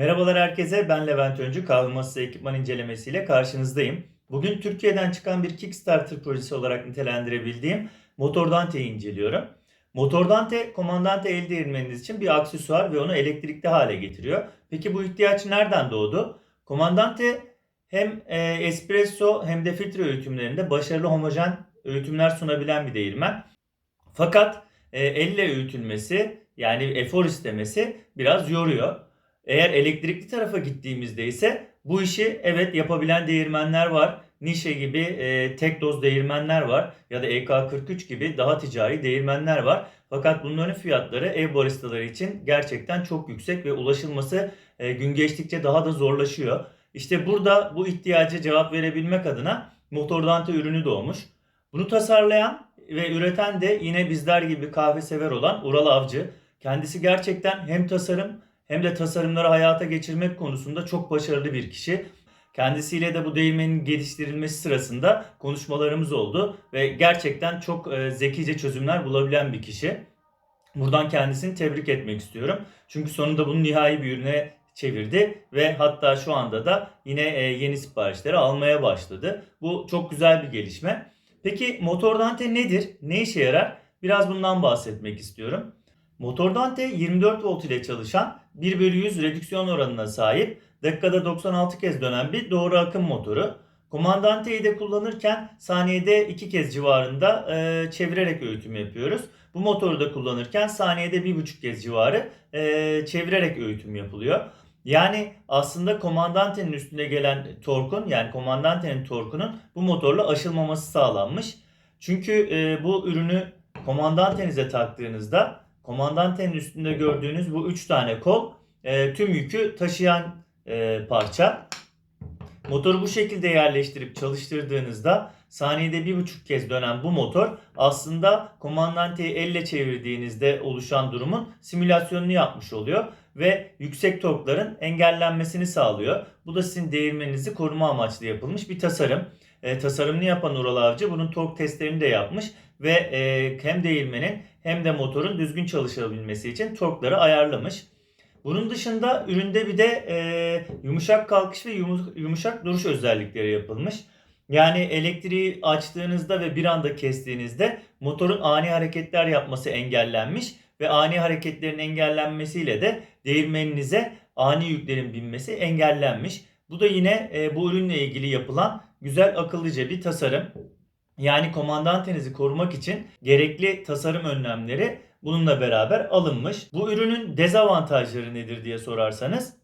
Merhabalar herkese, ben Levent Öncü. Kahve ekipman incelemesiyle karşınızdayım. Bugün Türkiye'den çıkan bir Kickstarter projesi olarak nitelendirebildiğim Motor Dante'yi inceliyorum. Motor Dante, komandante el değirmeniniz için bir aksesuar ve onu elektrikli hale getiriyor. Peki bu ihtiyaç nereden doğdu? Komandante hem e, espresso hem de filtre öğütümlerinde başarılı homojen öğütümler sunabilen bir değirmen. Fakat e, elle öğütülmesi yani efor istemesi biraz yoruyor. Eğer elektrikli tarafa gittiğimizde ise bu işi evet yapabilen değirmenler var. Nişe gibi e, tek doz değirmenler var ya da EK43 gibi daha ticari değirmenler var. Fakat bunların fiyatları ev baristaları için gerçekten çok yüksek ve ulaşılması e, gün geçtikçe daha da zorlaşıyor. İşte burada bu ihtiyaca cevap verebilmek adına Motor Dante ürünü doğmuş. Bunu tasarlayan ve üreten de yine bizler gibi kahve sever olan Ural Avcı. Kendisi gerçekten hem tasarım hem de tasarımları hayata geçirmek konusunda çok başarılı bir kişi. Kendisiyle de bu değirmenin geliştirilmesi sırasında konuşmalarımız oldu ve gerçekten çok e, zekice çözümler bulabilen bir kişi. Buradan kendisini tebrik etmek istiyorum. Çünkü sonunda bunu nihai bir ürüne çevirdi ve hatta şu anda da yine e, yeni siparişleri almaya başladı. Bu çok güzel bir gelişme. Peki motor dante nedir? Ne işe yarar? Biraz bundan bahsetmek istiyorum. Motor Dante 24 volt ile çalışan 1 bölü 100 redüksiyon oranına sahip dakikada 96 kez dönen bir doğru akım motoru. Komandanteyi de kullanırken saniyede 2 kez civarında e, çevirerek öğütüm yapıyoruz. Bu motoru da kullanırken saniyede 1,5 kez civarı e, çevirerek öğütüm yapılıyor. Yani aslında komandantenin üstünde gelen torkun yani komandantenin torkunun bu motorla aşılmaması sağlanmış. Çünkü e, bu ürünü komandantenize taktığınızda komandantenin üstünde gördüğünüz bu 3 tane kol e, tüm yükü taşıyan e, parça. Motoru bu şekilde yerleştirip çalıştırdığınızda saniyede bir buçuk kez dönen bu motor aslında komandanteyi elle çevirdiğinizde oluşan durumun simülasyonunu yapmış oluyor ve yüksek torkların engellenmesini sağlıyor. Bu da sizin değirmeninizi koruma amaçlı yapılmış bir tasarım. E, tasarımını yapan Ural Avcı bunun tork testlerini de yapmış ve e, hem değirmenin hem de motorun düzgün çalışabilmesi için torkları ayarlamış. Bunun dışında üründe bir de e, yumuşak kalkış ve yumuşak duruş özellikleri yapılmış. Yani elektriği açtığınızda ve bir anda kestiğinizde motorun ani hareketler yapması engellenmiş ve ani hareketlerin engellenmesiyle de değirmeninize ani yüklerin binmesi engellenmiş. Bu da yine e, bu ürünle ilgili yapılan güzel akıllıca bir tasarım. Yani komandantenizi korumak için gerekli tasarım önlemleri bununla beraber alınmış. Bu ürünün dezavantajları nedir diye sorarsanız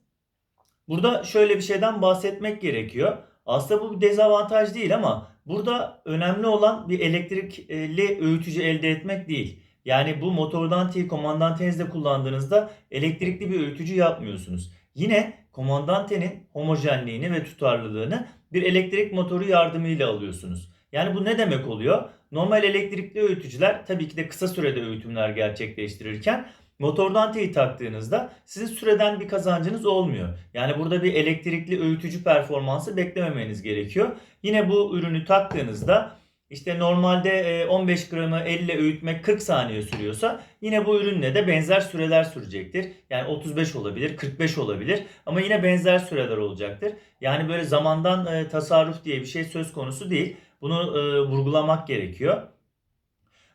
burada şöyle bir şeyden bahsetmek gerekiyor. Aslında bu bir dezavantaj değil ama burada önemli olan bir elektrikli öğütücü elde etmek değil. Yani bu motordanteyi komandantenizde kullandığınızda elektrikli bir öğütücü yapmıyorsunuz. Yine komandantenin homojenliğini ve tutarlılığını bir elektrik motoru yardımıyla alıyorsunuz. Yani bu ne demek oluyor? Normal elektrikli öğütücüler tabii ki de kısa sürede öğütümler gerçekleştirirken motordan teyi taktığınızda sizin süreden bir kazancınız olmuyor. Yani burada bir elektrikli öğütücü performansı beklememeniz gerekiyor. Yine bu ürünü taktığınızda işte normalde 15 gramı elle öğütmek 40 saniye sürüyorsa yine bu ürünle de benzer süreler sürecektir. Yani 35 olabilir, 45 olabilir ama yine benzer süreler olacaktır. Yani böyle zamandan tasarruf diye bir şey söz konusu değil. Bunu e, vurgulamak gerekiyor.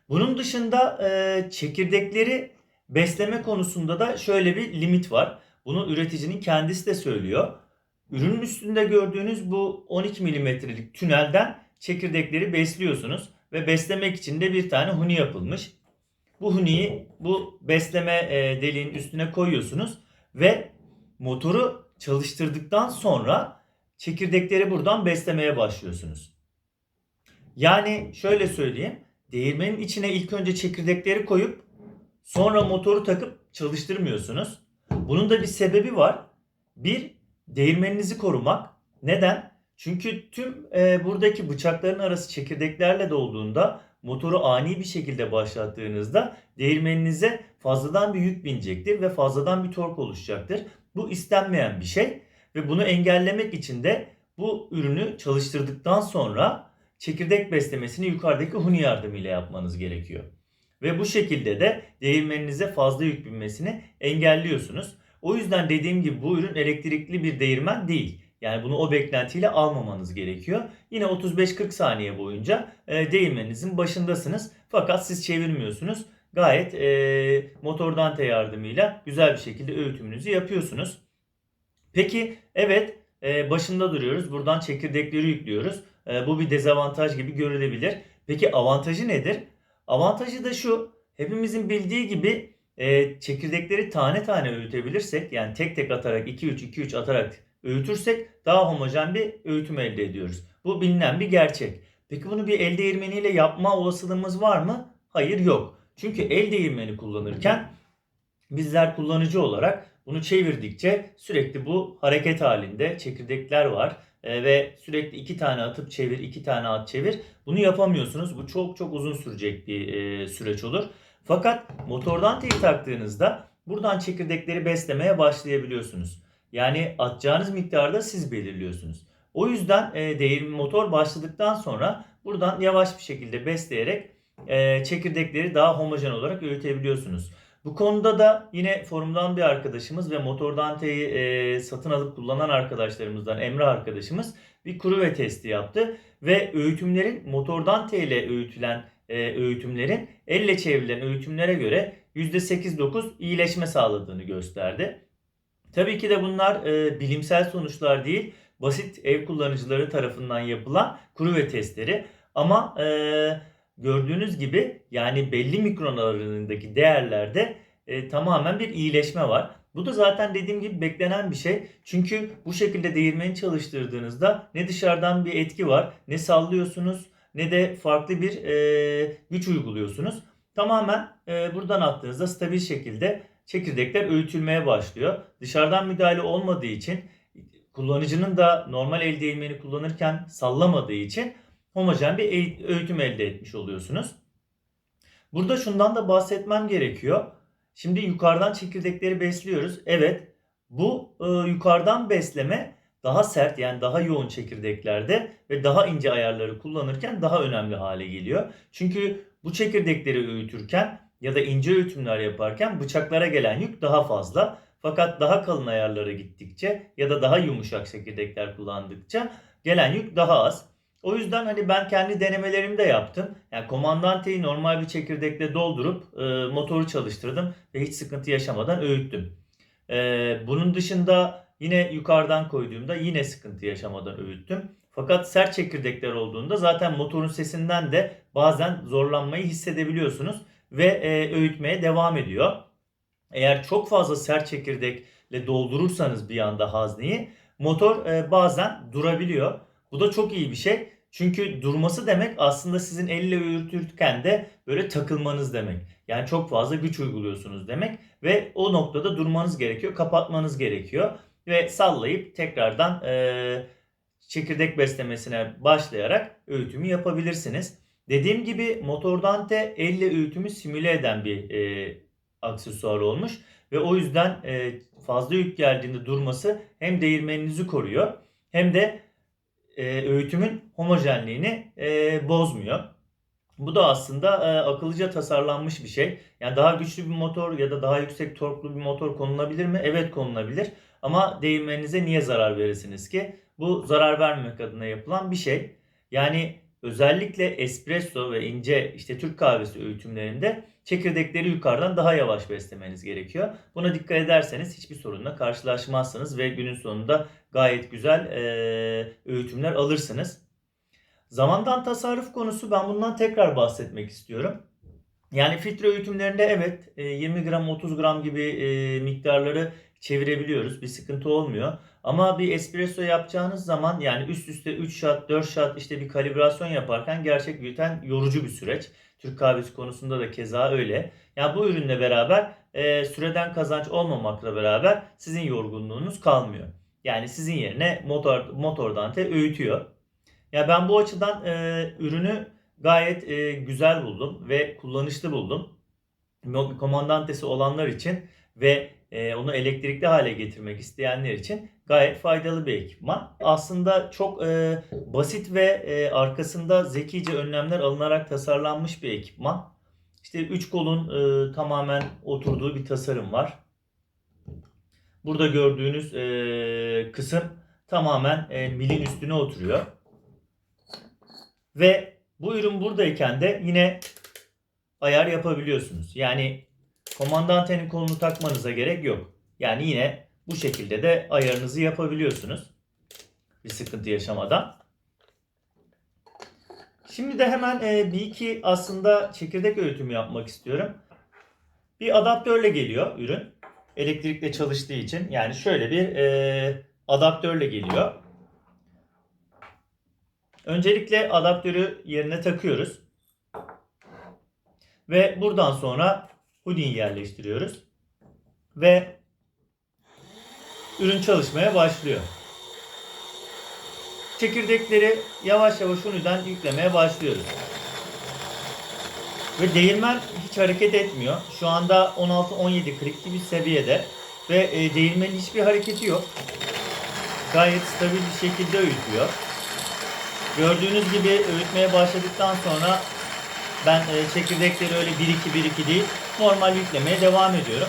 Bunun dışında e, çekirdekleri besleme konusunda da şöyle bir limit var. Bunu üreticinin kendisi de söylüyor. Ürünün üstünde gördüğünüz bu 12 milimetrelik tünelden çekirdekleri besliyorsunuz ve beslemek için de bir tane huni yapılmış. Bu huniyi bu besleme e, deliğin üstüne koyuyorsunuz ve motoru çalıştırdıktan sonra çekirdekleri buradan beslemeye başlıyorsunuz. Yani şöyle söyleyeyim. Değirmenin içine ilk önce çekirdekleri koyup sonra motoru takıp çalıştırmıyorsunuz. Bunun da bir sebebi var. Bir, değirmeninizi korumak. Neden? Çünkü tüm e, buradaki bıçakların arası çekirdeklerle dolduğunda motoru ani bir şekilde başlattığınızda değirmeninize fazladan bir yük binecektir ve fazladan bir tork oluşacaktır. Bu istenmeyen bir şey ve bunu engellemek için de bu ürünü çalıştırdıktan sonra çekirdek beslemesini yukarıdaki huni yardımıyla yapmanız gerekiyor. Ve bu şekilde de değirmeninize fazla yük binmesini engelliyorsunuz. O yüzden dediğim gibi bu ürün elektrikli bir değirmen değil. Yani bunu o beklentiyle almamanız gerekiyor. Yine 35-40 saniye boyunca e, değirmeninizin başındasınız. Fakat siz çevirmiyorsunuz. Gayet e, motor dante yardımıyla güzel bir şekilde öğütümünüzü yapıyorsunuz. Peki evet e, başında duruyoruz. Buradan çekirdekleri yüklüyoruz. E, bu bir dezavantaj gibi görülebilir. Peki avantajı nedir? Avantajı da şu. Hepimizin bildiği gibi e, çekirdekleri tane tane öğütebilirsek yani tek tek atarak 2-3-2-3 atarak öğütürsek daha homojen bir öğütüm elde ediyoruz. Bu bilinen bir gerçek. Peki bunu bir el değirmeniyle yapma olasılığımız var mı? Hayır yok. Çünkü el değirmeni kullanırken bizler kullanıcı olarak bunu çevirdikçe sürekli bu hareket halinde çekirdekler var E, ve sürekli iki tane atıp çevir, iki tane at çevir. Bunu yapamıyorsunuz. Bu çok çok uzun sürecek bir e, süreç olur. Fakat motordan tel taktığınızda buradan çekirdekleri beslemeye başlayabiliyorsunuz. Yani atacağınız miktarda siz belirliyorsunuz. O yüzden e, motor başladıktan sonra buradan yavaş bir şekilde besleyerek e, çekirdekleri daha homojen olarak öğütebiliyorsunuz. Bu konuda da yine forumdan bir arkadaşımız ve Motor Dante'yi e, satın alıp kullanan arkadaşlarımızdan Emre arkadaşımız bir kuru testi yaptı. Ve öğütümlerin Motor Dante ile öğütülen e, öğütümlerin elle çevrilen öğütümlere göre %8-9 iyileşme sağladığını gösterdi. Tabii ki de bunlar e, bilimsel sonuçlar değil, basit ev kullanıcıları tarafından yapılan kuru ve testleri. Ama e, gördüğünüz gibi yani belli mikron aralığındaki değerlerde e, tamamen bir iyileşme var. Bu da zaten dediğim gibi beklenen bir şey. Çünkü bu şekilde değirmeni çalıştırdığınızda ne dışarıdan bir etki var, ne sallıyorsunuz, ne de farklı bir e, güç uyguluyorsunuz. Tamamen e, buradan attığınızda stabil şekilde çekirdekler öğütülmeye başlıyor. Dışarıdan müdahale olmadığı için kullanıcının da normal el değirmeni kullanırken sallamadığı için homojen bir öğütüm elde etmiş oluyorsunuz. Burada şundan da bahsetmem gerekiyor. Şimdi yukarıdan çekirdekleri besliyoruz. Evet bu e, yukarıdan besleme daha sert yani daha yoğun çekirdeklerde ve daha ince ayarları kullanırken daha önemli hale geliyor. Çünkü bu çekirdekleri öğütürken ya da ince öğütümler yaparken bıçaklara gelen yük daha fazla. Fakat daha kalın ayarlara gittikçe ya da daha yumuşak çekirdekler kullandıkça gelen yük daha az. O yüzden hani ben kendi denemelerimde yaptım. Yani komandanteyi normal bir çekirdekle doldurup e, motoru çalıştırdım ve hiç sıkıntı yaşamadan öğüttüm. E, bunun dışında yine yukarıdan koyduğumda yine sıkıntı yaşamadan öğüttüm. Fakat sert çekirdekler olduğunda zaten motorun sesinden de bazen zorlanmayı hissedebiliyorsunuz ve e, öğütmeye devam ediyor. Eğer çok fazla sert çekirdekle doldurursanız bir anda hazneyi motor e, bazen durabiliyor. Bu da çok iyi bir şey. Çünkü durması demek aslında sizin elle öğütürken de böyle takılmanız demek. Yani çok fazla güç uyguluyorsunuz demek ve o noktada durmanız gerekiyor, kapatmanız gerekiyor ve sallayıp tekrardan e, çekirdek beslemesine başlayarak öğütümü yapabilirsiniz. Dediğim gibi Motordante elle öğütümü simüle eden bir e, aksesuar olmuş ve o yüzden e, fazla yük geldiğinde durması hem değirmeninizi koruyor hem de e, öğütümün homojenliğini e, bozmuyor. Bu da aslında e, akıllıca tasarlanmış bir şey. Yani daha güçlü bir motor ya da daha yüksek torklu bir motor konulabilir mi? Evet konulabilir. Ama değirmeninize niye zarar verirsiniz ki? Bu zarar vermemek adına yapılan bir şey. Yani özellikle espresso ve ince işte Türk kahvesi öğütümlerinde çekirdekleri yukarıdan daha yavaş beslemeniz gerekiyor. Buna dikkat ederseniz hiçbir sorunla karşılaşmazsınız ve günün sonunda gayet güzel e, öğütümler alırsınız. Zamandan tasarruf konusu ben bundan tekrar bahsetmek istiyorum. Yani filtre öğütümlerinde evet e, 20 gram 30 gram gibi e, miktarları çevirebiliyoruz. Bir sıkıntı olmuyor. Ama bir espresso yapacağınız zaman yani üst üste 3 shot 4 shot işte bir kalibrasyon yaparken gerçekten yorucu bir süreç. Türk kahvesi konusunda da keza öyle. Yani bu ürünle beraber e, süreden kazanç olmamakla beraber sizin yorgunluğunuz kalmıyor. Yani sizin yerine motor motordan te öğütüyor. Ya ben bu açıdan e, ürünü gayet e, güzel buldum ve kullanışlı buldum. Komandantesi olanlar için ve e, onu elektrikli hale getirmek isteyenler için gayet faydalı bir ekipman. Aslında çok e, basit ve e, arkasında zekice önlemler alınarak tasarlanmış bir ekipman. İşte üç kolun e, tamamen oturduğu bir tasarım var. Burada gördüğünüz e, kısım tamamen e, milin üstüne oturuyor. Ve bu ürün buradayken de yine ayar yapabiliyorsunuz. Yani komandantenin kolunu takmanıza gerek yok. Yani yine bu şekilde de ayarınızı yapabiliyorsunuz. Bir sıkıntı yaşamadan. Şimdi de hemen e, bir iki aslında çekirdek öğütümü yapmak istiyorum. Bir adaptörle geliyor ürün. Elektrikle çalıştığı için. Yani şöyle bir e, adaptörle geliyor. Öncelikle adaptörü yerine takıyoruz. Ve buradan sonra hoodie'yi yerleştiriyoruz. Ve ürün çalışmaya başlıyor. Çekirdekleri yavaş yavaş hoodie'den yüklemeye başlıyoruz. Ve değirmen hiç hareket etmiyor. Şu anda 16-17 klikli bir seviyede. Ve e, değirmenin hiçbir hareketi yok. Gayet stabil bir şekilde öğütüyor. Gördüğünüz gibi öğütmeye başladıktan sonra ben e, çekirdekleri öyle 1-2-1-2 değil normal yüklemeye devam ediyorum.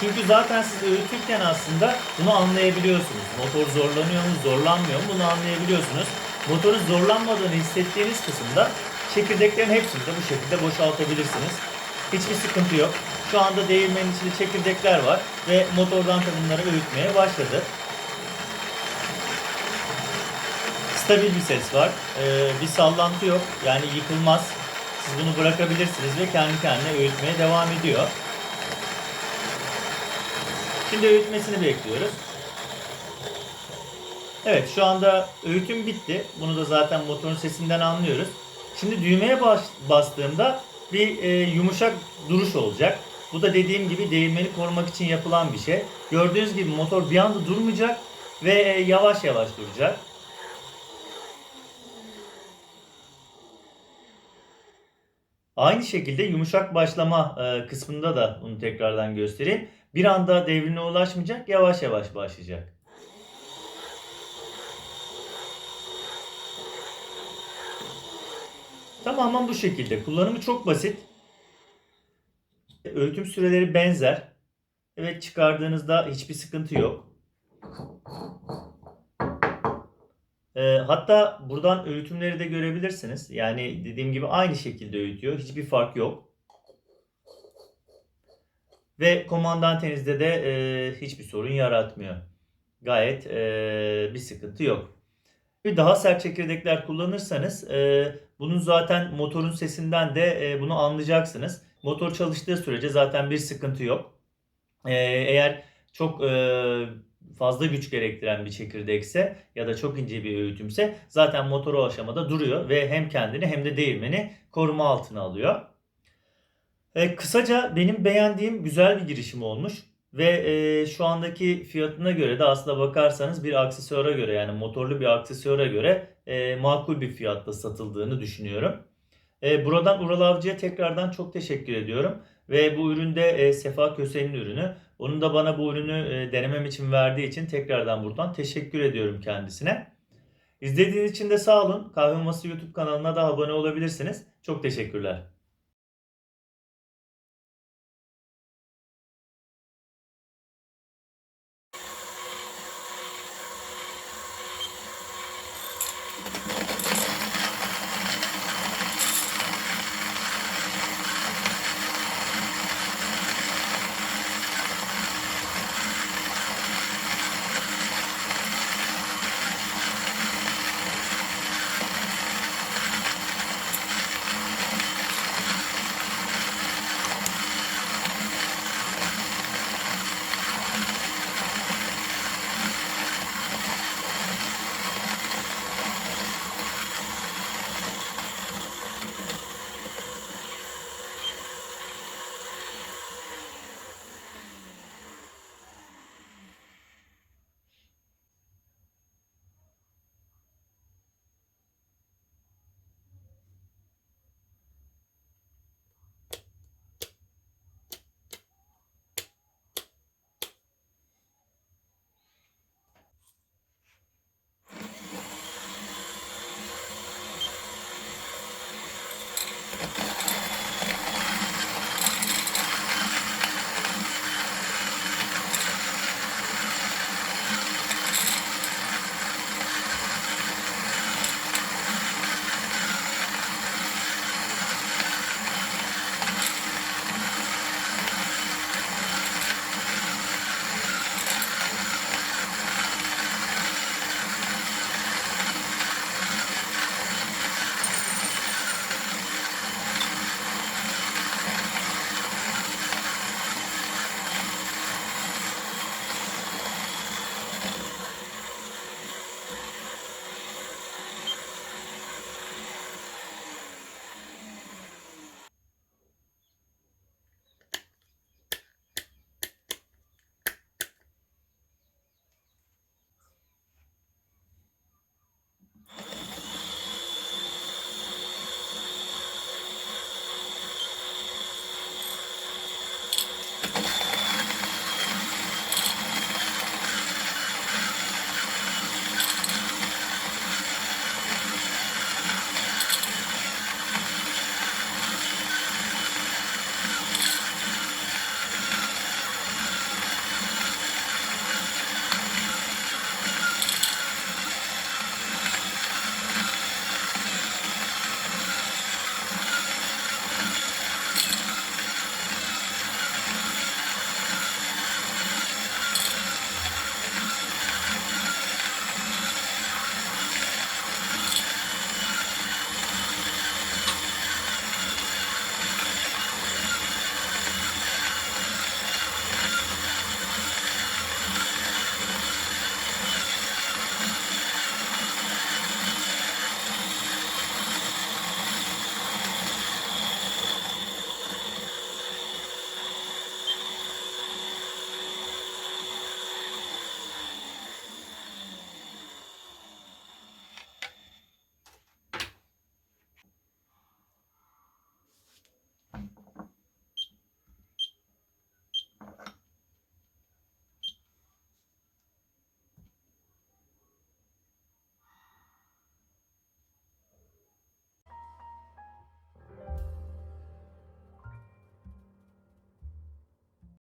Çünkü zaten siz öğütürken aslında bunu anlayabiliyorsunuz. Motor zorlanıyor mu, zorlanmıyor mu bunu anlayabiliyorsunuz. Motorun zorlanmadığını hissettiğiniz kısımda çekirdeklerin hepsini de bu şekilde boşaltabilirsiniz. Hiçbir sıkıntı yok. Şu anda değirmenin içinde çekirdekler var ve motordan da bunları öğütmeye başladı. Stabil bir ses var. Ee, bir sallantı yok. Yani yıkılmaz. Siz bunu bırakabilirsiniz ve kendi kendine öğütmeye devam ediyor. Şimdi öğütmesini bekliyoruz. Evet şu anda öğütüm bitti. Bunu da zaten motorun sesinden anlıyoruz. Şimdi düğmeye baş, bastığımda bir e, yumuşak duruş olacak. Bu da dediğim gibi değirmeni korumak için yapılan bir şey. Gördüğünüz gibi motor bir anda durmayacak ve e, yavaş yavaş duracak. Aynı şekilde yumuşak başlama e, kısmında da bunu tekrardan göstereyim. Bir anda devrine ulaşmayacak, yavaş yavaş başlayacak. Tamamen bu şekilde. Kullanımı çok basit. Öğütüm süreleri benzer. Evet çıkardığınızda hiçbir sıkıntı yok. Ee, hatta buradan öğütümleri de görebilirsiniz. Yani dediğim gibi aynı şekilde öğütüyor. Hiçbir fark yok. Ve komandantenizde de e, hiçbir sorun yaratmıyor. Gayet e, bir sıkıntı yok. Daha sert çekirdekler kullanırsanız e, bunun zaten motorun sesinden de e, bunu anlayacaksınız. Motor çalıştığı sürece zaten bir sıkıntı yok. E, eğer çok e, fazla güç gerektiren bir çekirdekse ya da çok ince bir öğütümse zaten motor o aşamada duruyor ve hem kendini hem de değirmeni koruma altına alıyor. E, kısaca benim beğendiğim güzel bir girişim olmuş. Ve e, şu andaki fiyatına göre de aslında bakarsanız bir aksesuara göre yani motorlu bir aksesuara göre e, makul bir fiyatta satıldığını düşünüyorum. E, buradan Ural Avcı'ya tekrardan çok teşekkür ediyorum. Ve bu üründe e, Sefa Köse'nin ürünü. Onun da bana bu ürünü e, denemem için verdiği için tekrardan buradan teşekkür ediyorum kendisine. İzlediğiniz için de sağ olun. Kahve Masası YouTube kanalına da abone olabilirsiniz. Çok teşekkürler.